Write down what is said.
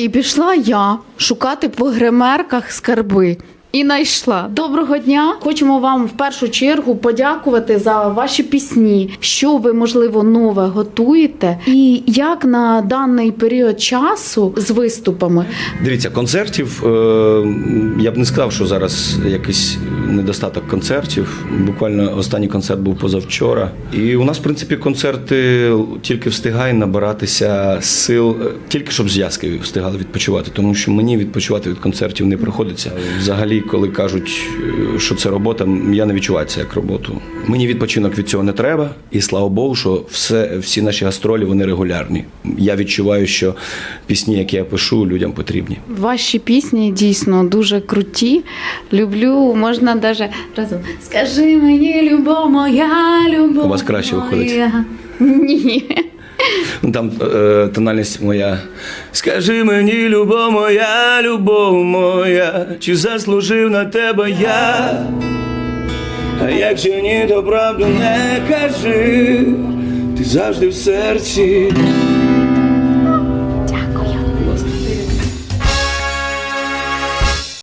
І пішла я шукати по гримерках скарби. І знайшла. Доброго дня! Хочемо вам в першу чергу подякувати за ваші пісні, що ви можливо нове готуєте, і як на даний період часу з виступами Дивіться, концертів е, я б не сказав, що зараз якийсь недостаток концертів. Буквально останній концерт був позавчора. І у нас, в принципі, концерти тільки встигає набиратися сил, е, тільки щоб зв'язки встигали відпочивати, тому що мені відпочивати від концертів не приходиться. Взагалі, коли кажуть, е, що це робота, я не відчуваю це як роботу. Мені відпочинок від цього не треба, і слава Богу, що все, всі наші гастролі вони регулярні. Я відчуваю, що пісні, які я пишу, людям потрібні. Ваші пісні дійсно дуже круті. Люблю, можна даже разом. Скажи мені, любов моя, любов. У вас краще виходить. Ні. Ну, Там е, тональність моя. Скажи мені, любов моя, любов моя, чи заслужив на тебе я? А якщо ні, то правду не кажи, ти завжди в серці.